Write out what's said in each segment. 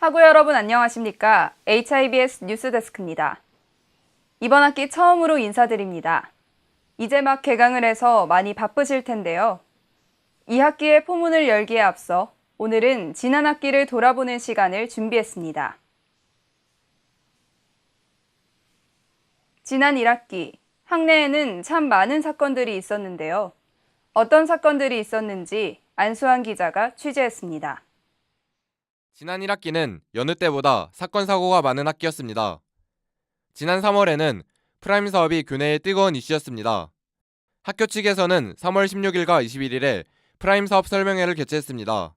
하구 여러분 안녕하십니까? HIBS 뉴스데스크입니다. 이번 학기 처음으로 인사드립니다. 이제 막 개강을 해서 많이 바쁘실 텐데요. 이 학기의 포문을 열기에 앞서 오늘은 지난 학기를 돌아보는 시간을 준비했습니다. 지난 1학기 학내에는 참 많은 사건들이 있었는데요. 어떤 사건들이 있었는지 안수환 기자가 취재했습니다. 지난 1학기는 여느 때보다 사건 사고가 많은 학기였습니다. 지난 3월에는 프라임 사업이 교내의 뜨거운 이슈였습니다. 학교 측에서는 3월 16일과 21일에 프라임 사업 설명회를 개최했습니다.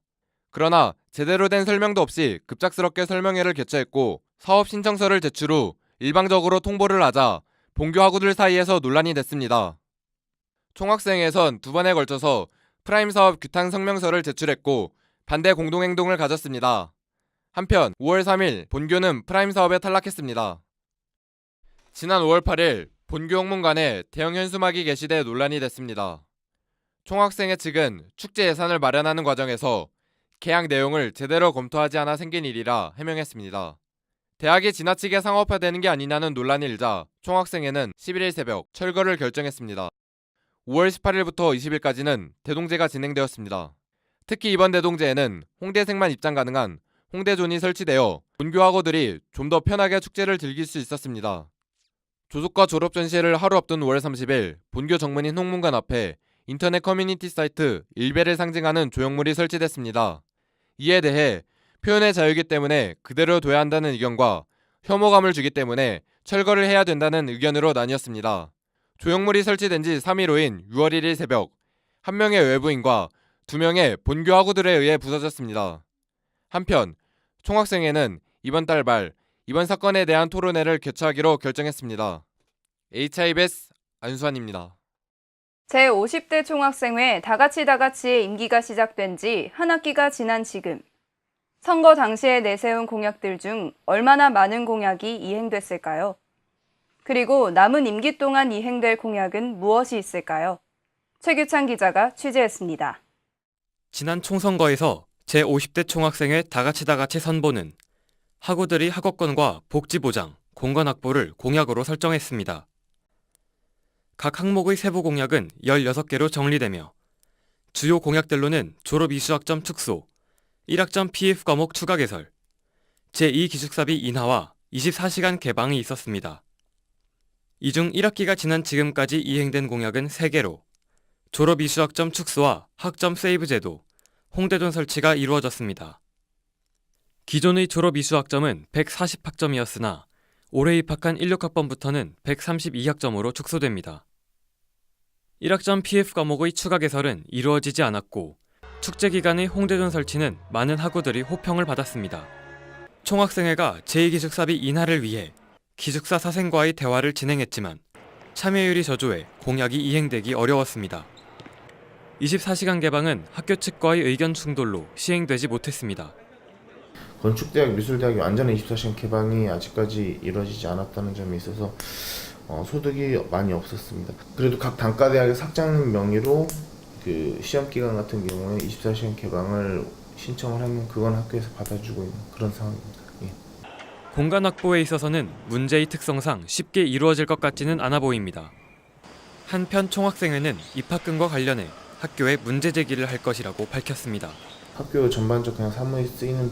그러나 제대로 된 설명도 없이 급작스럽게 설명회를 개최했고 사업 신청서를 제출 후 일방적으로 통보를 하자 본교 학우들 사이에서 논란이 됐습니다. 총학생회에선 두 번에 걸쳐서 프라임 사업 규탄 성명서를 제출했고 반대 공동행동을 가졌습니다. 한편 5월 3일 본교는 프라임 사업에 탈락했습니다. 지난 5월 8일 본교 홍문관에 대형 현수막이 게시돼 논란이 됐습니다. 총학생회 측은 축제 예산을 마련하는 과정에서 계약 내용을 제대로 검토하지 않아 생긴 일이라 해명했습니다. 대학이 지나치게 상업화되는 게 아니냐는 논란이 일자 총학생회는 11일 새벽 철거를 결정했습니다. 5월 18일부터 20일까지는 대동제가 진행되었습니다. 특히 이번 대동제에는 홍대생만 입장 가능한 홍대존이 설치되어 본교 학우들이 좀 더 편하게 축제를 즐길 수 있었습니다. 조속과 졸업 전시회를 하루 앞둔 5월 30일 본교 정문인 홍문관 앞에 인터넷 커뮤니티 사이트 일베를 상징하는 조형물이 설치됐습니다. 이에 대해 표현의 자유이기 때문에 그대로 둬야 한다는 의견과 혐오감을 주기 때문에 철거를 해야 된다는 의견으로 나뉘었습니다. 조형물이 설치된 지 3일 후인 6월 1일 새벽 한 명의 외부인과 두 명의 본교 학우들에 의해 부서졌습니다. 한편 총학생회는 이번 달 말 이번 사건에 대한 토론회를 개최하기로 결정했습니다. HIBS 안수환입니다. 제50대 총학생회 다같이 다같이의 임기가 시작된 지 한 학기가 지난 지금 선거 당시에 내세운 공약들 중 얼마나 많은 공약이 이행됐을까요? 그리고 남은 임기 동안 이행될 공약은 무엇이 있을까요? 최규찬 기자가 취재했습니다. 지난 총선거에서 제50대 총학생회 다같이 다같이 선보는 학우들이 학업권과 복지 보장, 공간 확보를 공약으로 설정했습니다. 각 항목의 세부 공약은 16개로 정리되며 주요 공약들로는 졸업 이수학점 축소, 1학점 PF 과목 추가 개설, 제2기숙사비 인하와 24시간 개방이 있었습니다. 이 중 1학기가 지난 지금까지 이행된 공약은 3개로 졸업 이수학점 축소와 학점 세이브 제도, 홍대존 설치가 이루어졌습니다. 기존의 졸업 이수학점은 140학점이었으나 올해 입학한 16학번부터는 132학점으로 축소됩니다. 1학점 PF 과목의 추가 개설은 이루어지지 않았고 축제 기간의 홍대존 설치는 많은 학우들이 호평을 받았습니다. 총학생회가 제2기숙사비 인하를 위해 기숙사 사생과의 대화를 진행했지만 참여율이 저조해 공약이 이행되기 어려웠습니다. 24시간 개방은 학교 측과의 의견 충돌로 시행되지 못했습니다. 건축대학, 미술대학이 완전한 24시간 개방이 아직까지 이루어지지 않았다는 점에 있어서 어, 소득이 많이 없었습니다. 그래도 각 단과대학의 학장 명의로 그 시험 기간 같은 경우에 24시간 개방을 신청을 하면 그건 학교에서 받아주고 있는 그런 상황입니다. 예. 공간 확보에 있어서는 문제의 특성상 쉽게 이루어질 것 같지는 않아 보입니다. 한편 총학생회는 입학금과 관련해 학교에 문제 제기를 할 것이라고 밝혔습니다. 학교 전반적 그냥 사무에 쓰이는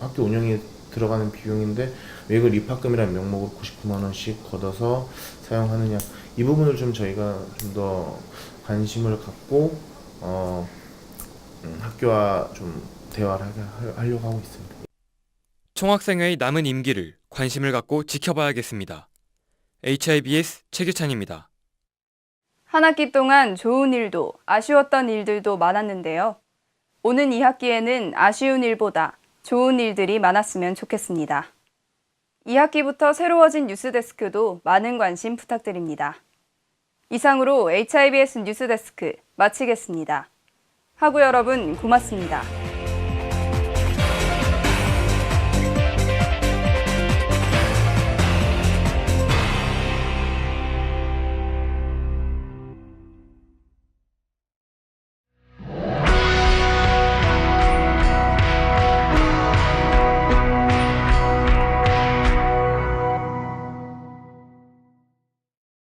학교 운영에 들어가는 비용인데 왜 이걸 입학금이라는 명목으로 99만 원씩 걷어서 사용하느냐 이 부분을 좀 저희가 좀 더 관심을 갖고 어, 음, 학교와 좀 대화를 하- 하려고 하고 있습니다. 총학생회의 남은 임기를 관심을 갖고 지켜봐야겠습니다. HIBS 최규찬입니다. 한 학기 동안 좋은 일도 아쉬웠던 일들도 많았는데요. 오는 2학기에는 아쉬운 일보다 좋은 일들이 많았으면 좋겠습니다. 2학기부터 새로워진 뉴스데스크도 많은 관심 부탁드립니다. 이상으로 HIBS 뉴스데스크 마치겠습니다. 하구 여러분 고맙습니다.